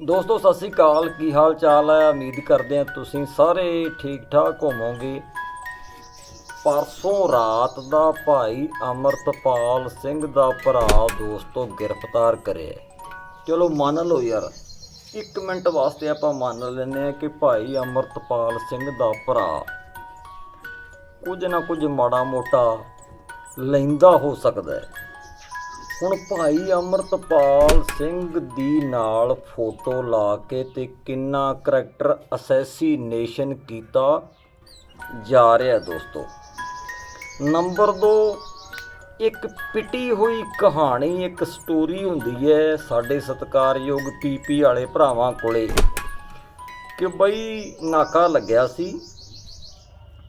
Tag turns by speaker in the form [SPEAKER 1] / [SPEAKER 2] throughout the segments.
[SPEAKER 1] ਦੋਸਤੋ, ਸਤਿ ਸ੍ਰੀ ਅਕਾਲ। ਕੀ ਹਾਲ ਚਾਲ ਹੈ? ਉਮੀਦ ਕਰਦੇ ਹਾਂ ਤੁਸੀਂ ਸਾਰੇ ਠੀਕ ਠਾਕ ਹੋਵੋਗੇ। ਪਰਸੋਂ ਰਾਤ ਦਾ ਭਾਈ ਅਮਰਤਪਾਲ ਸਿੰਘ ਦਾ ਭਰਾ ਦੋਸਤੋ ਗ੍ਰਿਫਤਾਰ ਕਰਿਆ। ਚਲੋ ਮੰਨ ਲਓ ਯਾਰ, ਇੱਕ ਮਿੰਟ ਵਾਸਤੇ ਆਪਾਂ ਮੰਨ ਲੈਂਦੇ ਆ ਕਿ ਭਾਈ ਅਮਰਤਪਾਲ ਸਿੰਘ ਦਾ ਭਰਾ ਕੁਝ ਨਾ ਕੁਝ ਮਾੜਾ ਮੋਟਾ ਲੈਂਦਾ ਹੋ ਸਕਦਾ ਹੈ। ਹੁਣ ਭਾਈ ਅਮਰਤਪਾਲ ਸਿੰਘ ਦੀ ਨਾਲ ਫੋਟੋ ਲਾ ਕੇ ਤੇ ਕਿੰਨਾ ਕਰੈਕਟਰ ਅਸੈਸੀਨੇਸ਼ਨ ਕੀਤਾ ਜਾ ਰਿਹਾ ਦੋਸਤੋ। ਨੰਬਰ 2 ਇੱਕ ਪਿਟੀ ਹੋਈ ਕਹਾਣੀ, ਇੱਕ ਸਟੋਰੀ ਹੁੰਦੀ ਹੈ ਸਾਡੇ ਸਤਿਕਾਰਯੋਗ ਪੀਪੀ ਵਾਲੇ ਭਰਾਵਾਂ ਕੋਲੇ ਕਿ ਬਈ ਨਾਕਾ ਲੱਗਿਆ ਸੀ।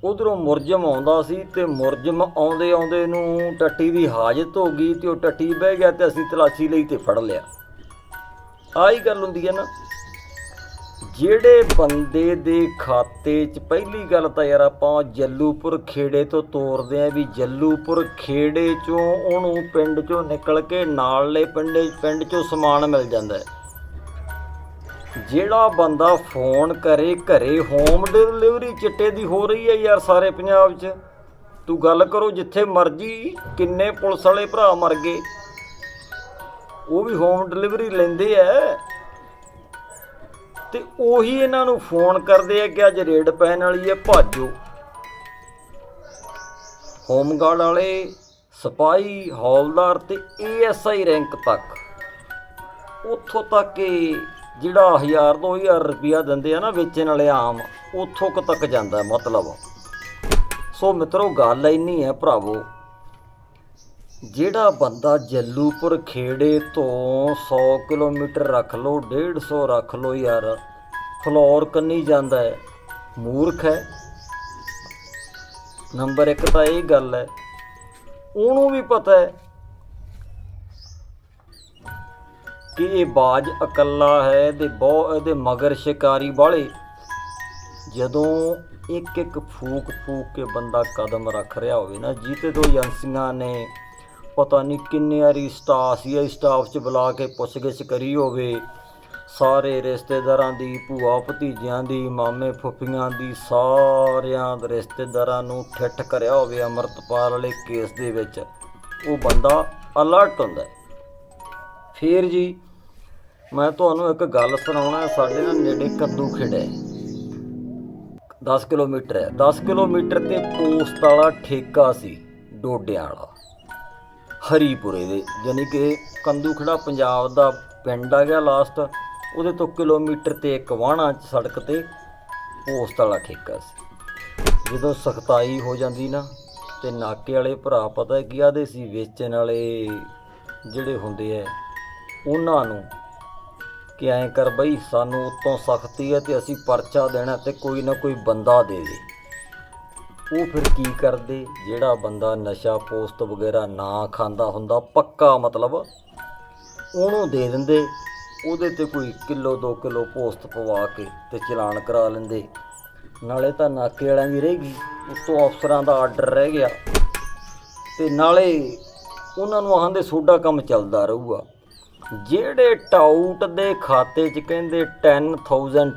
[SPEAKER 1] ਉਧਰੋਂ ਮੁਰਜਮ ਆਉਂਦਾ ਸੀ ਤੇ ਮੁਰਜਮ ਆਉਂਦੇ ਆਉਂਦੇ ਨੂੰ ਟੱਟੀ ਦੀ ਹਾਜ਼ਤ ਹੋ ਗਈ ਤੇ ਉਹ ਟੱਟੀ ਬਹਿ ਗਿਆ ਤੇ ਅਸੀਂ ਤਲਾਸ਼ੀ ਲਈ ਤੇ ਫੜ ਲਿਆ। ਆਹੀ ਗੱਲ ਹੁੰਦੀ ਹੈ ਨਾ। ਜਿਹੜੇ ਬੰਦੇ ਦੇ ਖਾਤੇ 'ਚ ਪਹਿਲੀ ਗੱਲ ਤਾਂ ਯਾਰ ਆਪਾਂ ਜੱਲੂਪੁਰ ਖੇੜੇ ਤੋਂ ਤੋਰਦੇ ਆਂ ਵੀ ਜੱਲੂਪੁਰ ਖੇੜੇ 'ਚੋਂ ਉਹਨੂੰ ਪਿੰਡ 'ਚੋਂ ਨਿਕਲ ਕੇ ਨਾਲਲੇ ਪਿੰਡੇ ਪਿੰਡ 'ਚੋਂ ਸਮਾਨ ਮਿਲ ਜਾਂਦਾ ਹੈ। ਜਿਹੜਾ ਬੰਦਾ ਫੋਨ ਕਰੇ, ਘਰੇ ਹੋਮ ਡਿਲੀਵਰੀ ਚਿੱਟੇ ਦੀ ਹੋ ਰਹੀ ਹੈ ਯਾਰ ਸਾਰੇ ਪੰਜਾਬ 'ਚ। ਤੂੰ ਗੱਲ ਕਰੋ, ਜਿੱਥੇ ਮਰਜ਼ੀ ਕਿੰਨੇ ਪੁਲਿਸ ਵਾਲੇ ਭਰਾ ਮਰ ਗਏ। ਉਹ ਵੀ ਹੋਮ ਡਿਲੀਵਰੀ ਲੈਂਦੇ ਐ ਤੇ ਉਹੀ ਇਹਨਾਂ ਨੂੰ ਫੋਨ ਕਰਦੇ ਆ ਕਿ ਅੱਜ ਰੇਡ ਪੈਣ ਵਾਲੀ ਹੈ, ਭਾਜੋ। ਹੋਮਗਾਰਡ ਵਾਲੇ, ਸਿਪਾਹੀ, ਹੌਲਦਾਰ ਤੇ ਏਐਸਆਈ ਰੈਂਕ ਤੱਕ। ਉੱਥੋਂ ਤੱਕ ਕਿ ਜਿਹੜਾ 1000 2000 ਰੁਪਿਆ ਦਿੰਦੇ ਆ ਨਾ ਵੇਚਣ ਵਾਲੇ ਆਮ, ਉੱਥੋਂ ਕੁ ਤੱਕ ਜਾਂਦਾ ਮਤਲਬ। ਸੋ ਮਿੱਤਰੋ, ਗੱਲ ਇੰਨੀ ਹੈ ਭਰਾਵੋ, ਜਿਹੜਾ ਬੰਦਾ ਜੱਲੂਪੁਰ ਖੇੜੇ ਤੋਂ 100 ਕਿਲੋਮੀਟਰ ਰੱਖ ਲਓ 150 ਰੱਖ ਲਓ ਯਾਰ, ਫਲੋਰ ਕੰਨੀ ਜਾਂਦਾ ਹੈ, ਮੂਰਖ ਹੈ। ਨੰਬਰ 1 ਤਾਂ ਇਹ ਗੱਲ ਹੈ, ਉਹਨੂੰ ਵੀ ਪਤਾ ਹੈ ਕਿ ਇਹ ਬਾਜ ਇਕੱਲਾ ਹੈ ਤੇ ਬਹੁ ਇਹਦੇ ਮਗਰ ਸ਼ਿਕਾਰੀ ਵਾਲੇ? ਜਦੋਂ ਇੱਕ ਇੱਕ ਫੂਕ ਫੂਕ ਕੇ ਬੰਦਾ ਕਦਮ ਰੱਖ ਰਿਹਾ ਹੋਵੇ ਨਾ, ਜੀਤੇ ਤੋਂ ਏਜੰਸੀਆਂ ਨੇ ਪਤਾ ਨਹੀਂ ਕਿੰਨੇ ਵਾਰੀ ਸਟਾਫ ਸੀ ਸਟਾਫ 'ਚ ਬੁਲਾ ਕੇ ਪੁੱਛਗਿੱਛ ਕਰੀ ਹੋਵੇ। ਸਾਰੇ ਰਿਸ਼ਤੇਦਾਰਾਂ ਦੀ, ਭੂਆ ਭਤੀਜਿਆਂ ਦੀ, ਮਾਮੇ ਫੁੱਫੀਆਂ ਦੀ, ਸਾਰਿਆਂ ਦੇ ਰਿਸ਼ਤੇਦਾਰਾਂ ਨੂੰ ਠਿੱਠ ਕਰਿਆ ਹੋਵੇ ਅਮਰਤਪਾਲ ਵਾਲੇ ਕੇਸ ਦੇ ਵਿੱਚ। ਉਹ ਬੰਦਾ ਅਲਰਟ ਹੁੰਦਾ ਹੈ। ਫੇਰ ਜੀ, ਮੈਂ ਤੁਹਾਨੂੰ ਇੱਕ ਗੱਲ ਸੁਣਾਉਣਾ, ਸਾਡੇ ਨਾਲ ਨੇੜੇ ਕੱਦੂ ਖੇੜਾ ਹੈ। 10 ਕਿਲੋਮੀਟਰ ਹੈ। 10 ਕਿਲੋਮੀਟਰ ਤੇ ਪੋਸਟ ਵਾਲਾ ਠੇਕਾ ਸੀ, ਡੋਡਿਆਂ ਵਾਲਾ। ਹਰੀਪੁਰੇ ਦੇ ਯਾਨੀ ਕਿ ਕੰਦੂ ਖੜਾ ਪੰਜਾਬ ਦਾ ਪਿੰਡ ਆ ਗਿਆ ਲਾਸਟ ਉਹਦੇ ਤੋਂ ਕਿਲੋਮੀਟਰ ਤੇ ਇੱਕ ਵਾਹਣਾ ਸੜਕ ਤੇ ਪੋਸਟ ਵਾਲਾ ਠੇਕਾ ਸੀ। ਜਦੋਂ ਸਖਤਾਈ ਹੋ ਜਾਂਦੀ ਨਾ, ਤੇ ਨਾਕੇ ਵਾਲੇ ਭਰਾ ਪਤਾ ਕੀ ਆਦੇ ਸੀ, ਵੇਚਣ ਵਾਲੇ ਜਿਹੜੇ ਹੁੰਦੇ ਐ ਉਹਨਾਂ ਨੂੰ ਕਿ ਐਂ ਕਰ ਬਈ, ਸਾਨੂੰ ਉਤੋਂ ਸਖਤੀ ਹੈ ਤੇ ਅਸੀਂ ਪਰਚਾ ਦੇਣਾ ਤੇ ਕੋਈ ਨਾ ਕੋਈ ਬੰਦਾ ਦੇ ਦੇ। ਉਹ ਫਿਰ ਕੀ ਕਰਦੇ? ਜਿਹੜਾ ਬੰਦਾ ਨਸ਼ਾ ਪੋਸਟ ਵਗੈਰਾ ਨਾ ਖਾਂਦਾ ਹੁੰਦਾ, ਪੱਕਾ ਮਤਲਬ ਉਹਨੂੰ ਦੇ ਦਿੰਦੇ, ਉਹਦੇ ਤੇ ਕੋਈ ਕਿਲੋ 2 ਕਿਲੋ ਪੋਸਟ ਪਵਾ ਕੇ ਤੇ ਚਲਾਨ ਕਰਾ ਲੈਂਦੇ। ਨਾਲੇ ਤਾਂ ਨਾਕੇ ਵਾਲਿਆਂ ਦੀ ਰਹਿ ਗਈ, ਉਤੋਂ ਅਫਸਰਾਂ ਦਾ ਆਰਡਰ ਰਹਿ ਗਿਆ। ਤੇ ਨਾਲੇ ਉਹਨਾਂ ਨੂੰ ਆਹਾਂ ਦੇ ਸੋਡਾ ਕੰਮ ਚੱਲਦਾ ਰਹੂਗਾ। ਜਿਹੜੇ ਟਾਊਟ ਦੇ ਖਾਤੇ 'ਚ ਕਹਿੰਦੇ 10000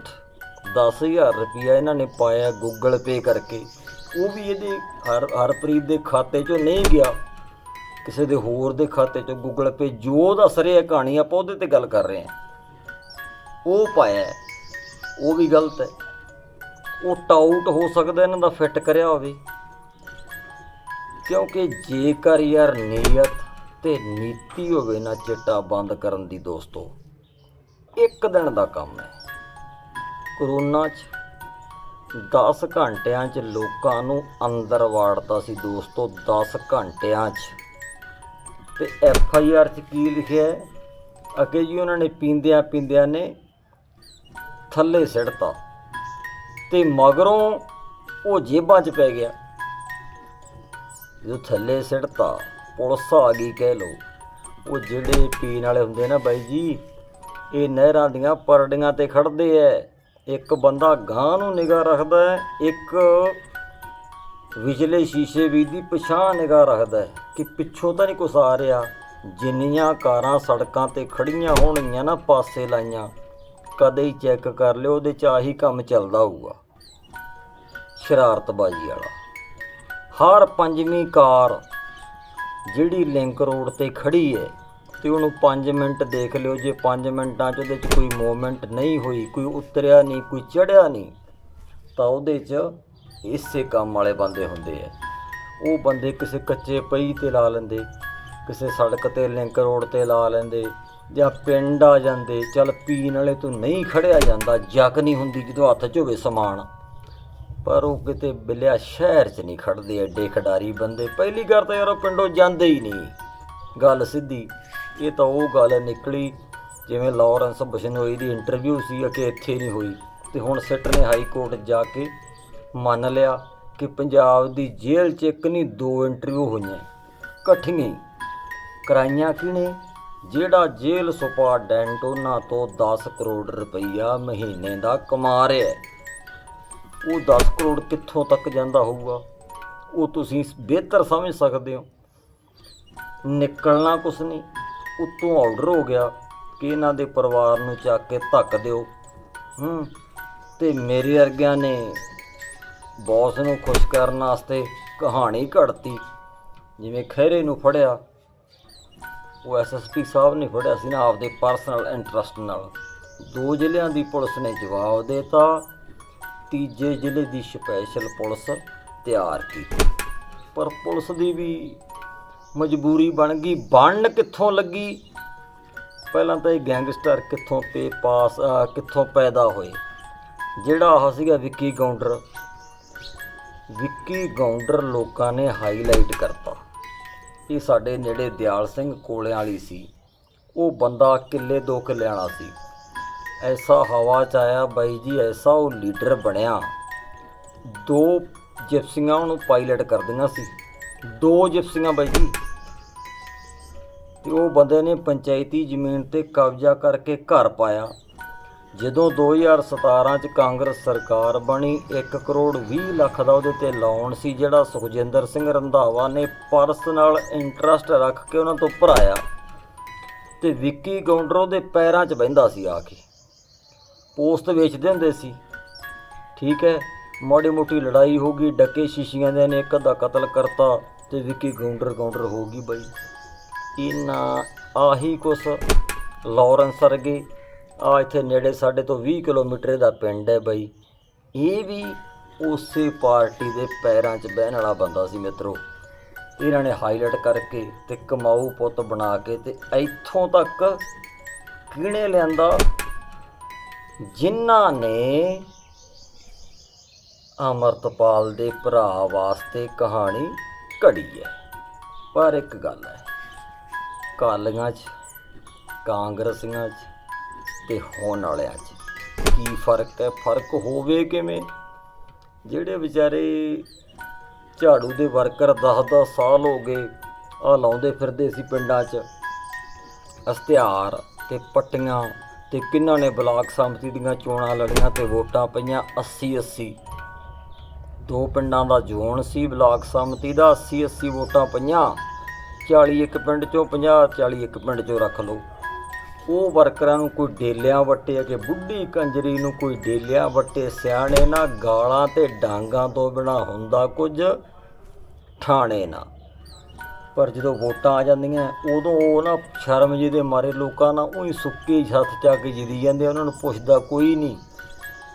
[SPEAKER 1] 10000 ਰੁਪਇਆ ਇਹਨਾਂ ਨੇ ਪਾਇਆ ਗੂਗਲ ਪੇ ਕਰਕੇ, ਉਹ ਵੀ ਇਹਦੇ ਹਰ, ਹਰਪ੍ਰੀਤ ਦੇ ਖਾਤੇ 'ਚੋਂ ਨਹੀਂ ਗਿਆ, ਕਿਸੇ ਦੇ ਹੋਰ ਦੇ ਖਾਤੇ 'ਚੋਂ ਗੂਗਲ ਪੇ ਜੋ ਦੱਸ ਰਿਹਾ ਕਹਾਣੀ ਆਪਾਂ ਉਹਦੇ ਤੇ ਗੱਲ ਕਰ ਰਹੇ ਹਾਂ। ਉਹ ਪਾਇਆ ਉਹ ਵੀ ਗਲਤ ਹੈ। ਉਹ ਟਾਊਟ ਹੋ ਸਕਦਾ ਇਹਨਾਂ ਦਾ ਫਿੱਟ ਕਰਿਆ ਹੋਵੇ, ਕਿਉਂਕਿ ਜੇਕਰ ਯਾਰ ਨੀਅਤ ਤੇ ਨੀਤੀ ਹੋਵੇ ਨਾ ਚਿੱਟਾ ਬੰਦ ਕਰਨ ਦੀ ਦੋਸਤੋ, ਇੱਕ ਦਿਨ ਦਾ ਕੰਮ ਹੈ। ਕਰੋਨਾ 'ਚ 10 ਘੰਟਿਆਂ 'ਚ ਲੋਕਾਂ ਨੂੰ ਅੰਦਰ ਵਾੜਤਾ ਸੀ ਦੋਸਤੋ 10 ਘੰਟਿਆਂ 'ਚ। ਤੇ ਐਫ ਆਈ ਆਰ 'ਚ ਕੀ ਲਿਖਿਆ ਹੈ? ਅੱਗੇ ਜੀ ਉਹਨਾਂ ਨੇ ਪੀਂਦਿਆਂ ਪੀਂਦਿਆਂ ਨੇ ਥੱਲੇ ਸਿੱਟਤਾ ਤੇ ਮਗਰੋਂ ਉਹ ਜੇਬਾਂ 'ਚ ਪੈ ਗਿਆ। ਜਦੋਂ ਥੱਲੇ ਸਿੱਟਤਾ ਪੁਲਿਸ ਆ ਗਈ ਕਹਿ ਲੋ ਉਹ ਜਿਹੜੇ ਪੀਣ ਵਾਲੇ ਹੁੰਦੇ ਨਾ ਬਾਈ ਜੀ, ਇਹ ਨਹਿਰਾਂ ਦੀਆਂ ਪਰੜੀਆਂ ਤੇ ਖੜਦੇ ਐ। ਇੱਕ ਬੰਦਾ ਗਾਂ ਨੂੰ ਨਿਗਾਹ ਰੱਖਦਾ ਹੈ ਇੱਕ ਵਿਚਲੇ ਸ਼ੀਸ਼ੇ ਵੀ ਦੀ ਪਛਾਣ ਨਿਗਾਹ ਰੱਖਦਾ ਹੈ ਕਿ ਪਿੱਛੋਂ ਤਾਂ ਨਹੀਂ ਕੁਛ ਆ ਰਿਹਾ। ਜਿੰਨੀਆਂ ਕਾਰਾਂ ਸੜਕਾਂ ਤੇ ਖੜੀਆਂ ਹੋਣਗੀਆਂ ਨਾ, ਪਾਸੇ ਲਾਈਆਂ, ਕਦੇ ਹੀ ਚੈੱਕ ਕਰ ਲਿਓ, ਉਹਦੇ ਚ ਆਹੀ ਕੰਮ ਚੱਲਦਾ ਹੋਊਗਾ। ਸ਼ਰਾਰਤਬਾਜ਼ੀ ਵਾਲਾ। ਹਰ ਪੰਜਵੀਂ ਕਾਰ ਜਿਹੜੀ ਲਿੰਕ ਰੋਡ ਤੇ ਖੜੀ ਹੈ ਤੇ ਉਹਨੂੰ 5 ਮਿੰਟ ਦੇਖ ਲਿਓ। ਜੇ 5 ਮਿੰਟਾਂ 'ਚ ਉਹਦੇ 'ਚ ਕੋਈ ਮੂਵਮੈਂਟ ਨਹੀਂ ਹੋਈ, ਕੋਈ ਉਤਰਿਆ ਨਹੀਂ, ਕੋਈ ਚੜਿਆ ਨਹੀਂ, ਤਾਂ ਉਹਦੇ 'ਚ ਇਸੇ ਕੰਮ ਵਾਲੇ ਬੰਦੇ ਹੁੰਦੇ ਆ। ਉਹ ਬੰਦੇ ਕਿਸੇ ਕੱਚੇ ਪਈ ਤੇ ਲਾ ਲੈਂਦੇ, ਕਿਸੇ ਸੜਕ ਤੇ, ਲਿੰਕ ਰੋਡ ਤੇ ਲਾ ਲੈਂਦੇ, ਜਾਂ ਪਿੰਡ ਆ ਜਾਂਦੇ, ਚੱਲ ਪੀਣ ਵਾਲੇ ਤੋਂ ਨਹੀਂ ਖੜਿਆ ਜਾਂਦਾ ਜੱਕ ਨਹੀਂ ਹੁੰਦੀ ਜਦੋਂ ਹੱਥ 'ਚ ਹੋਵੇ ਸਮਾਨ। ਪਰ ਉਹ ਕਿਤੇ ਬਿਲਿਆ ਸ਼ਹਿਰ 'ਚ ਨਹੀਂ ਖੜਦੇ, ਐਡੇ ਖਿਡਾਰੀ ਬੰਦੇ। ਪਹਿਲੀ ਗੱਲ ਤਾਂ ਯਾਰ ਉਹ ਪਿੰਡੋਂ ਜਾਂਦੇ ਹੀ ਨਹੀਂ। ਗੱਲ ਸਿੱਧੀ, ਇਹ ਤਾਂ ਉਹ ਗੱਲ ਨਿਕਲੀ, ਜਿਵੇਂ ਲਾਰੈਂਸ ਬਸ਼ਨੋਈ ਦੀ ਇੰਟਰਵਿਊ ਸੀ ਕਿ ਇੱਥੇ ਨਹੀਂ ਹੋਈ। ਤੇ ਹੁਣ ਸਿੱਟ ਨੇ ਹਾਈ ਕੋਰਟ ਜਾ ਕੇ ਮੰਨ ਲਿਆ ਕਿ ਪੰਜਾਬ ਦੀ ਜੇਲ੍ਹ 'ਚ ਇੱਕ ਨਹੀਂ, ਦੋ ਇੰਟਰਵਿਊ ਹੋਈਆਂ। ਇਕੱਠੀਆਂ ਹੀ। ਕਰਾਈਆਂ ਕਿਹਨੇ? ਜਿਹੜਾ ਜੇਲ੍ਹ ਸੁਪਰਡੈਂਟ ਉਹਨਾਂ ਤੋਂ 10 ਕਰੋੜ ਰੁਪਈਆ ਮਹੀਨੇ ਦਾ ਕਮਾ ਰਿਹਾ ਹੈ। ਉਹ 10 ਕਰੋੜ ਕਿੱਥੋਂ ਤੱਕ ਜਾਂਦਾ ਹੋਊਗਾ? ਉਹ ਤੁਸੀਂ ਬਿਹਤਰ ਸਮਝ ਸਕਦੇ ਹੋ। ਨਿਕਲਣਾ ਕੁਛ ਨਹੀਂ। ਉੱਤੋਂ ਆਰਡਰ ਹੋ ਗਿਆ ਕਿ ਇਹਨਾਂ ਦੇ ਪਰਿਵਾਰ ਨੂੰ ਚੱਕ ਕੇ ਧੱਕ ਦਿਓ। ਹੂੰ, ਤੇ ਮੇਰੇ ਵਰਗਿਆਂ ਨੇ ਬੌਸ ਨੂੰ ਖੁਸ਼ ਕਰਨ ਵਾਸਤੇ ਕਹਾਣੀ ਘੜਤੀ। ਜਿਵੇਂ ਖਹਿਰੇ ਨੂੰ ਫੜਿਆ। ਉਹ ਐਸਐਸਪੀ ਸਾਹਿਬ ਨੇ ਫੜਿਆ ਸੀ ਨਾ, ਆਪਦੇ ਪਰਸਨਲ ਇੰਟਰਸਟ ਨਾਲ। ਦੋ ਜ਼ਿਲ੍ਹਿਆਂ ਦੀ ਪੁਲਿਸ ਨੇ ਜਵਾਬ ਦੇਤਾ। ਤੀਜੇ ਜ਼ਿਲ੍ਹੇ ਦੀ ਸਪੈਸ਼ਲ ਪੁਲਿਸ ਤਿਆਰ ਕੀਤੀ। ਪਰ ਪੁਲਿਸ ਦੀ ਵੀ ਮਜਬੂਰੀ ਬਣ ਗਈ। ਬਣਨ ਕਿੱਥੋਂ ਲੱਗੀ? ਪਹਿਲਾਂ ਤਾਂ ਇਹ ਗੈਂਗਸਟਰ ਕਿੱਥੋਂ ਤੇ ਪਾਸ ਕਿੱਥੋਂ ਪੈਦਾ ਹੋਏ? ਜਿਹੜਾ ਆਹ ਸੀਗਾ ਵਿੱਕੀ ਗੌਂਡਰ। ਵਿੱਕੀ ਗੌਂਡਰ ਲੋਕਾਂ ਨੇ ਹਾਈਲਾਈਟ ਕਰਤਾ। ਇਹ ਸਾਡੇ ਨੇੜੇ ਦਿਆਲ ਸਿੰਘ ਕੋਲਿਆਂ ਵਾਲੀ ਸੀ। ਉਹ ਬੰਦਾ ਕਿੱਲੇ ਦੋ ਕਿੱਲਿਆਂ ਵਾਲਾ ਸੀ। ਐਸਾ ਹਵਾ ਚ ਆਇਆ ਬਾਈ ਜੀ, ਐਸਾ ਉਹ ਲੀਡਰ ਬਣਿਆ। ਦੋ ਜਿਪਸੀਆਂ ਉਹਨੂੰ ਪਾਇਲਟ ਕਰਦੀਆਂ ਸੀ। ਦੋ ਜਿਪਸੀਆਂ ਬਾਈ ਜੀ। ਤੇ ਉਹ ਬੰਦੇ ਨੇ ਪੰਚਾਇਤੀ ਜ਼ਮੀਨ ਤੇ ਕਬਜ਼ਾ ਕਰਕੇ ਘਰ ਪਾਇਆ। ਜਦੋਂ 2017 ਚ ਕਾਂਗਰਸ ਸਰਕਾਰ ਬਣੀ 1 ਕਰੋੜ 20 ਲੱਖ ਦਾ ਉਹਦੇ ਤੇ ਲੋਨ ਸੀ, ਜਿਹੜਾ ਸੁਖਜਿੰਦਰ ਸਿੰਘ ਰੰਧਾਵਾ ਨੇ ਪਰਸਨਲ ਇੰਟਰਸਟ ਰੱਖ ਕੇ ਉਹਨਾਂ ਤੋਂ ਭਰਾਇਆ। ਤੇ ਵਿੱਕੀ ਗੌਂਡਰ ਉਹਦੇ ਪੈਰਾਂ 'ਚ ਬਹਿੰਦਾ ਸੀ ਆ ਕੇ। ਪੋਸਟ ਵੇਚਦੇ ਹੁੰਦੇ ਸੀ। ਠੀਕ ਹੈ, ਮਾੜੀ ਮੋਟੀ ਲੜਾਈ ਹੋ ਗਈ, ਡੱਕੇ ਸ਼ੀਸ਼ੀਆਂ ਦੇ ਨੇ, ਇੱਕ ਅੱਧਾ ਕਤਲ ਕਰਤਾ ਤੇ ਵਿੱਕੀ ਗੌਂਡਰ ਗੌਂਡਰ ਹੋ ਗਈ ਬਈ। ਇਹਨਾਂ ਆਹੀ ਕੁਛ ਲਾਰੈਂਸ ਵਰਗੇ, ਆ ਇੱਥੇ ਨੇੜੇ ਸਾਡੇ ਤੋਂ 20 ਕਿਲੋਮੀਟਰ ਦਾ ਪਿੰਡ ਹੈ ਬਈ। ਇਹ ਵੀ ਉਸੇ ਪਾਰਟੀ ਦੇ ਪੈਰਾਂ 'ਚ ਬਹਿਣ ਵਾਲਾ ਬੰਦਾ ਸੀ ਮਿੱਤਰੋ। ਇਹਨਾਂ ਨੇ ਹਾਈਲਾਈਟ ਕਰਕੇ ਤੇ ਕਮਾਊ ਪੁੱਤ ਬਣਾ ਕੇ ਤੇ ਇੱਥੋਂ ਤੱਕ ਕਿਹਨੇ ਲਿਆਂਦਾ? ਜਿਨ੍ਹਾਂ ਨੇ ਅਮਰਤਪਾਲ ਦੇ ਭਰਾ ਵਾਸਤੇ ਕਹਾਣੀ ਘੜੀ ਹੈ। ਪਰ ਇੱਕ ਗੱਲ ਹੈ, ਕਾਲੀਆਂ 'ਚ, ਕਾਂਗਰਸੀਆਂ 'ਚ ਤੇ ਹੋਣ ਵਾਲਿਆਂ 'ਚ ਕੀ ਫ਼ਰਕ ਹੈ? ਫ਼ਰਕ ਹੋਵੇ ਕਿਵੇਂ? ਜਿਹੜੇ ਵਿਚਾਰੇ ਝਾੜੂ ਦੇ ਵਰਕਰ 10-10 ਸਾਲ ਹੋ ਗਏ ਆ ਲਾਉਂਦੇ ਫਿਰਦੇ ਸੀ ਪਿੰਡਾਂ 'ਚ, ਇਸ਼ਤਿਹਾਰ ਤੇ ਪੱਟੀਆਂ ਤੇ ਕਿੰਨਾਂ ਨੇ ਬਲਾਕ ਸੰਮਤੀ ਦੀਆਂ ਚੋਣਾਂ ਲੜੀਆਂ ਤੇ ਵੋਟਾਂ ਪਈਆਂ 80-80 ਦੋ ਪਿੰਡਾਂ ਦਾ ਜ਼ੋਨ ਸੀ, ਬਲਾਕ ਸੰਮਤੀ ਦਾ 80-80 ਵੋਟਾਂ ਪਈਆਂ। 40 ਇੱਕ ਪਿੰਡ ਚੋਂ 50 40 ਇੱਕ ਪਿੰਡ ਚੋਂ ਰੱਖ ਲਓ। ਉਹ ਵਰਕਰਾਂ ਨੂੰ ਕੋਈ ਡੇਲਿਆਂ ਵੱਟੇ ਕਿ ਬੁੱਢੀ ਕੰਜਰੀ ਨੂੰ ਕੋਈ ਡੇਲਿਆਂ ਵੱਟੇ, ਸਿਆਣੇ ਨਾ ਗਾਲਾਂ ਤੇ ਡਾਂਗਾਂ ਤੋਂ ਬਿਨਾ ਹੁੰਦਾ ਕੁਝ ਠਾਣੇ ਨਾ। ਪਰ ਜਦੋਂ ਵੋਟਾਂ ਆ ਜਾਂਦੀਆਂ, ਉਦੋਂ ਉਹ ਨਾ ਸ਼ਰਮ ਜੀ ਦੇ ਮਾਰੇ ਲੋਕਾਂ ਨਾਲ ਉਹੀ ਸੁੱਕੇ ਛੱਤ ਚੱਕ ਕੇ ਜਿੱਦੀ ਜਾਂਦੇ ਉਹਨਾਂ ਨੂੰ ਪੁੱਛਦਾ ਕੋਈ ਨਹੀਂ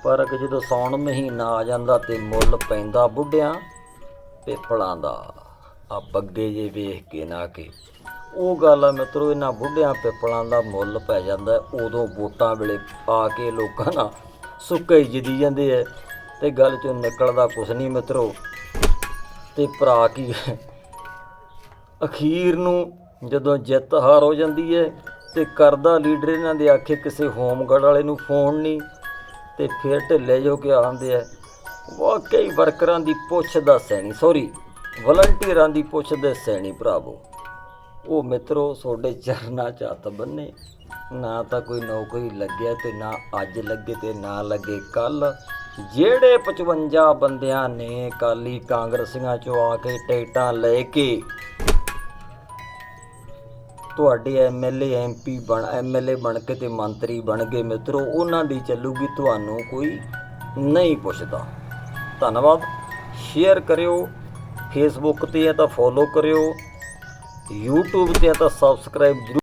[SPEAKER 1] ਪਰ ਕਿ ਜਦੋਂ ਸੌਣ ਮਹੀਨਾ ਆ ਜਾਂਦਾ ਤੇ ਮੁੱਲ ਪੈਂਦਾ ਬੁੱਢਿਆਂ ਪੇਪਲਾਂ ਦਾ, ਆ ਬੱਗੇ ਜੇ ਵੇਖ ਕੇ ਨਾ ਕੇ ਉਹ ਗੱਲ ਆ, ਮਿੱਤਰੋ, ਇਹਨਾਂ ਬੁੱਢਿਆਂ ਪਿੱਪਲਾਂ ਦਾ ਮੁੱਲ ਪੈ ਜਾਂਦਾ, ਉਦੋਂ ਵੋਟਾਂ ਵੇਲੇ ਆ ਕੇ ਲੋਕਾਂ ਨਾਲ ਸੁੱਕੇ ਹੀ ਜਿੱਦੀ ਜਾਂਦੇ ਐ ਤੇ ਗੱਲ ਚੋਂ ਨਿਕਲਦਾ ਕੁਛ ਨਹੀਂ ਮਿੱਤਰੋ। ਤੇ ਭਰਾ ਕੀ ਅਖੀਰ ਨੂੰ ਜਦੋਂ ਜਿੱਤ ਹਾਰ ਹੋ ਜਾਂਦੀ ਹੈ ਤੇ ਕਰਦਾ ਲੀਡਰ ਇਹਨਾਂ ਦੇ ਆਖੇ ਕਿਸੇ ਹੋਮਗਾਰਡ ਵਾਲੇ ਨੂੰ ਫੋਨ ਨਹੀਂ ਤੇ ਫਿਰ ਢਿੱਲੇ ਜੋ ਕੇ ਆਉਂਦੇ ਆ। ਵਾਕਈ ਵਰਕਰਾਂ ਦੀ ਪੁੱਛ ਦਾ ਸੈਣੀ ਸੌਰੀ ਵਲੰਟੀਅਰਾਂ ਦੀ ਪੁੱਛ ਦੇ ਸੈਣੀ ਭਰਾਵੋ। ਉਹ ਮਿੱਤਰੋ, ਤੁਹਾਡੇ ਚਰਨਾਂ 'ਚ ਹੱਥ ਬੰਨੇ। ਨਾ ਤਾਂ ਕੋਈ ਨੌਕਰੀ ਲੱਗਿਆ ਤੇ ਨਾ ਅੱਜ ਲੱਗੇ ਤੇ ਨਾ ਲੱਗੇ ਕੱਲ। ਜਿਹੜੇ 55 ਬੰਦਿਆਂ ਨੇ ਕਾਲੀ ਕਾਂਗਰਸੀਆਂ ਚੋਂ ਆ ਕੇ ਟਿਕਟਾਂ ਲੈ ਕੇ ਤੁਹਾਡੇ ਐਮਐਲਏ ਐਮਪੀ ਬਣ ਐਮਐਲਏ ਬਣ ਕੇ ਤੇ ਮੰਤਰੀ ਬਣ ਗਏ ਮਿੱਤਰੋ, ਉਹਨਾਂ ਦੀ ਚੱਲੂਗੀ ਤੁਹਾਨੂੰ ਕੋਈ ਨਹੀਂ ਪੁੱਛਦਾ। ਧੰਨਵਾਦ। ਸ਼ੇਅਰ ਕਰਿਓ। ਫੇਸਬੁੱਕ ਤੇ ਹੈ ਤਾਂ ਫੋਲੋ ਕਰਿਓ। YouTube ਤੇ ਹੈ ਤਾਂ ਸਬਸਕ੍ਰਾਈਬ ਜ਼ਰੂਰ